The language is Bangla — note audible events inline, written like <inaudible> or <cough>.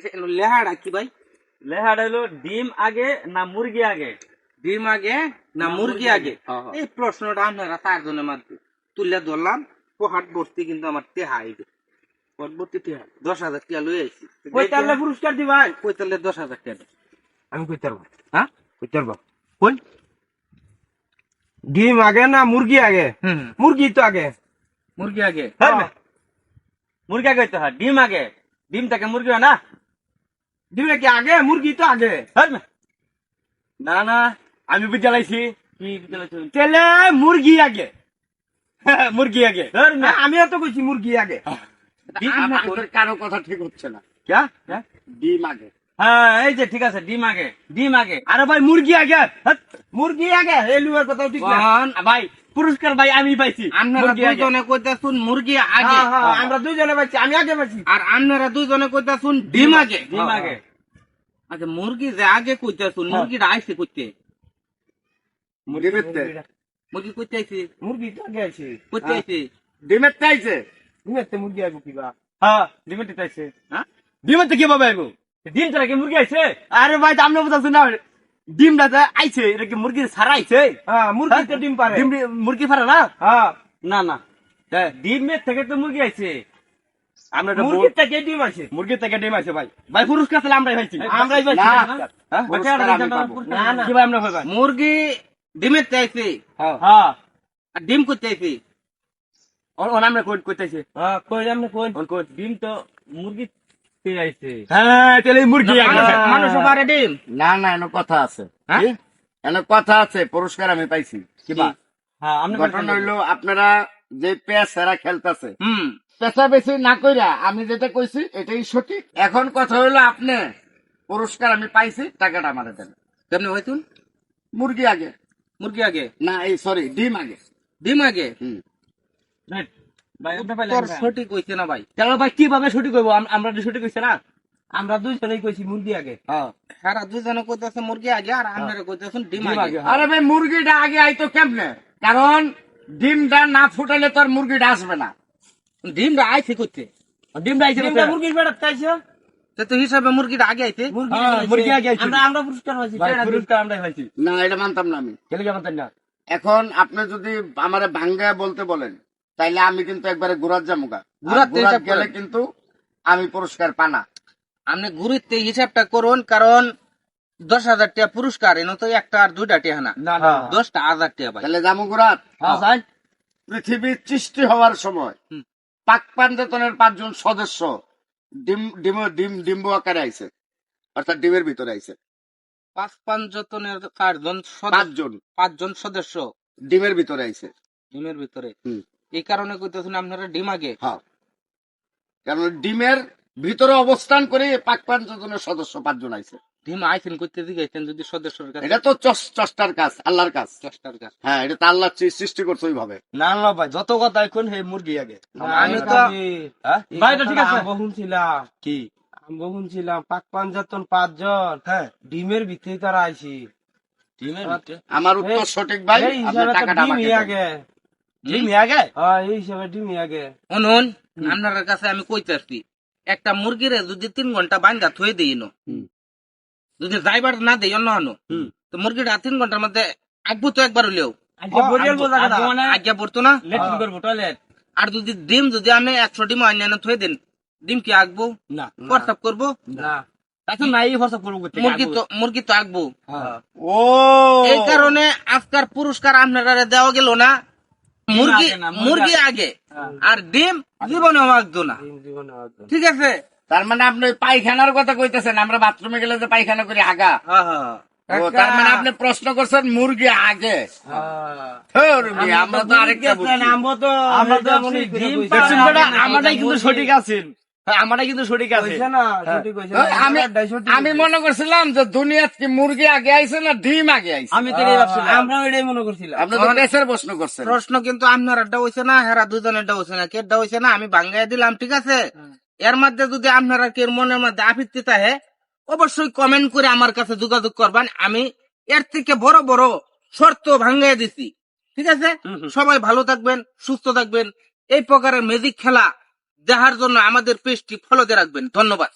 আচ্ছা এলো লেহাড়া কি ভাই? লেহাটা হলো ডিম আগে না মুরগি আগে? ডিম আগে না মুরগি আগে? হ্যাঁ, হ্যাঁ। এই প্রশ্নটা আপনারা চারজনের মাধ্যমে তুলে ধরলাম। পোহাট ভর্তি কিন্তু আমার টেহা আইবে পোহাট ভর্তি টেহা। দশ হাজার টাকা লই আইছি। কইতালে পুরস্কার দি ভাই কইতালে দশ হাজার টাকা আমি কইতে পারব হ্যাঁ? কইতে পারব কোন ডিম আগে না মুরগি আগে? হুম। মুরগি তো আগে। মুরগি আগে। হ্যাঁ, মুরগি আগে হইতে হয় ডিম আগে। ডিম থেকে মুরগি হয় না? ডিমটা কি আগে? মুরগি তো আগে। হ্যাঁ, না না আমি বিদ্যালয়ছি কি তেলে মুরগি আগে। <laughs> মুরগি আগে। না আমিও তো কইছি মুরগি আগে। কারও কথা ঠিক হচ্ছে না। ক্যা? ডিম আগে। হ্যাঁ এই যে ঠিক আছে ডিম আগে। ডিম আগে। আরে ভাই মুরগি আগে। মুরগি আগে। এই লুয়ার কথা ঠিক ভাই পুরস্কার ভাই আমি পাইছি। আপনারা মুরগি আগে। দুজনে কইতাছুন মুরগি আগে। হ্যাঁ, হ্যাঁ, আমরা দুজনে পাইছি আমি আগে পাইছি। আর আপনারা দুজনে কইতাছুন ডিম আগে। ডিম আগে। আচ্ছা মুরগি যে আগে কইতাছুন মুরগিটা আইছে কইতে? ডিমের তে মুরগি কইতে আইছে? মুরগি তো আগে আছে কইতে আইছে? ডিমের চাইছে ডিমের তে মুরগি আগে কিবা। হ্যাঁ। ডিমের টিতে আইছে। হ্যাঁ? ডিমের থেকে কীভাবে আইবো? ডিম তারা কি মুরগি আইছে? আরে ভাই তো আপনি বলতেছেন না। ডিমটা তো আইছে এটা কি মুরগির ছাড়া আইছে? হ্যাঁ মুরগি তো ডিম পারে। ডিম মুরগি ফারে না? হ্যাঁ। না না। ডিমের থেকে তো মুরগি আইছে। আমরা মুরগির থেকে ডিম আছে মুরগির থেকে ডিম আছে ভাই। ভাই পুরস্কার তাহলে আমরাই পাইছি আমরাই পাইছি না। হ্যাঁ? পুরস্কার আমি পাবো। না না। কি ভাই আমরা পাইবা মুরগি ডিমের হ্যাঁ। আর ডিম করতে আইছে। ওর ওর আমরা কোড করতেছে হ্যাঁ কই ডিম তো মুরগি হ্যাঁ তাহলে মুরগি মানুষ- মানুষ পারে ডিম না না এনে কথা আছে। হ্যাঁ? এনে কথা আছে পুরস্কার আমি পাইছি। কিবা হ্যাঁ ঘটনা হইল আপনারা যে পেঁচারা খেলতেছে হুম। পেঁচা বেশি না কইরা আমি যেটা কইছি এটাই সঠিক। এখন কথা হইল আপনি পুরস্কার আমি পাইছি টাকাটা আমারে দেন। কেমনে হইতুন? মুরগি আগে। মুরগি আগে? না এই সরি ডিম আগে। ডিম আগে? হুম। তোর সঠিক কইছে না ভাই। তাহলে ভাই কীভাবে সঠিক হইব? আমরা তো সঠিক হইছে না। আমরা দুইজনেই কইছি মুরগি আগে। হ্যাঁ। সারা দুজনে কইতাছে মুরগি আগে আর আপনারা কইতাছেন ডিম আগে। আগে। আরে ভাই মুরগিটা আগে আইতো কেমনে? কারণ ডিমটা না ফুটালে তো আর মুরগিটা আসবে না। ডিমটা আইছে করতে ডিমটা আইছে ডিমটা মুরগির বেড়া তাইছো তো হিসাবে মুরগিটা আগে আইছে। মুরগি হ্যাঁ, আগে আইছে। আমরা আমরা পুরস্কার পাইছি ভাই টেরা দিন। পুরস্কার আমরাই পাইছি। না এটা মানতাম না আমি। কেন কেমন না? এখন আপনি যদি আমার ভাঙ্গা বলতে বলেন তাইলে আমি কিন্তু একবারে গুড়াত জামুগা। গুড়াত তো গেলে কিন্তু আমি পুরস্কার পানা। আপনি গুরুত্বে হিসাবটা করুন কারণ দশ হাজার টাকা পুরস্কার এনে তো একটা আর দুইটা টাকা না। না না। দশটা হাজার টাকা তাহলে জামু গুড়াত হ্যাঁ পৃথিবীর সৃষ্টি হওয়ার সময় হুম। পাক পাঞ্জাতনের পাঁচজন সদস্য ডিম ডিম ডিম ডিম্ব আকারে আইছে অর্থাৎ ডিমের ভিতরে আইছে। পাঁচ সদস্য পাঁচজন। পাঁচজন সদস্য ডিমের ভিতরে আইছে। ডিমের ভিতরে। হুম। এই কারণে কইতেছেন আপনারা ডিম আগে। হ্যাঁ। কারণ ডিমের ভিতরে অবস্থান করে পাক পাঞ্জাতনের সদস্য পাঁচজন আইছে। ডিম আইছেন করতে দিয়েছেন যদি সদস্যের কাছে এটা তো চষ্টার কাজ আল্লাহর কাজ। দশটার কাছে হ্যাঁ এটা তো আল্লাহ সৃষ্টি করছে ওইভাবে। না না ভাই যত কথা এখন হে মুরগি আগে। আমি তো হ্যাঁ? ভাই তো ঠিক আছে। বহুন ছিলাম কি? বহুন ছিলাম পাক পাঞ্জাতন পাঁচজন। হ্যাঁ। ডিমের ভিতরে তারা আইছি। ডিমের ভিতরে? আমার উত্তর সঠিক ভাই। তো টাকাটা আমাকে দেন। আগে। ডিম আগে? হ্যাঁ এই হিসাবে ডিমই আগে। শুনুন আপনার কাছে আমি কইতেছি একটা মুরগিরে যদি তিন ঘণ্টা থয়ে দিই নো যদি যাইবার না দেই অন্য তো মুরগিটা তিন ঘণ্টার মধ্যে আগবো তো একবার হলেও। আজকে বরিয়াল বোঝা আজ মানে আজ্ঞা পড়তো না? টয়লেট। আর যদি ডিম যদি আমি একশো ডিম অন্যান্য থয়ে দেন ডিম কি আঁকবো না। প্রস্তাব করব? না। মুরগি তো আঁকবো হ্যাঁ। ও! এই কারণে আজকার পুরস্কার আপনারা দেওয়া গেল না। মুরগি মুরগি আগে হ্যাঁ। আর ডিম জীবনে মাগতো না। ঠিক আছে? তার মানে আপনি পায়খানার কথা কইতেছেন আমরা বাথরুমে গেলে যে পায়খানা করি আগা। হ্যাঁ হ্যাঁ ও তার মানে আপনি প্রশ্ন করছেন মুরগি আগে। আমরা তো আরেকটা আমরা তো আমরা তো এটা কিন্তু সঠিক আছেন। হ্যাঁ, আমারটাই কিন্তু সঠিক আছে। না। আমি। মনে করছিলাম যে দুনিয়াত কি মুরগি আগে আইছে না ডিম আগে আইছে? আমি তো আমরাও এটাই মনে করছিলাম। আপনি তো দেশের প্রশ্ন করছেন। প্রশ্ন কিন্তু আপনার একটা হয়েছে না হেরা দুজনেরটা হয়েছে না কেটটা হয়েছে না আমি বাঙ্গাই দিলাম ঠিক আছে? এর মধ্যে যদি আপনারা কে মনের মধ্যে আপত্তি থাকে অবশ্যই কমেন্ট করে আমার কাছে যোগাযোগ করবেন। আমি এর থেকে বড় বড় শর্ত ভাঙ্গাই দিছি ঠিক আছে? সবাই ভালো থাকবেন সুস্থ থাকবেন। এই প্রকারের ম্যাজিক খেলা দেখার জন্য আমাদের পেজটি দিয়ে রাখবেন। ধন্যবাদ।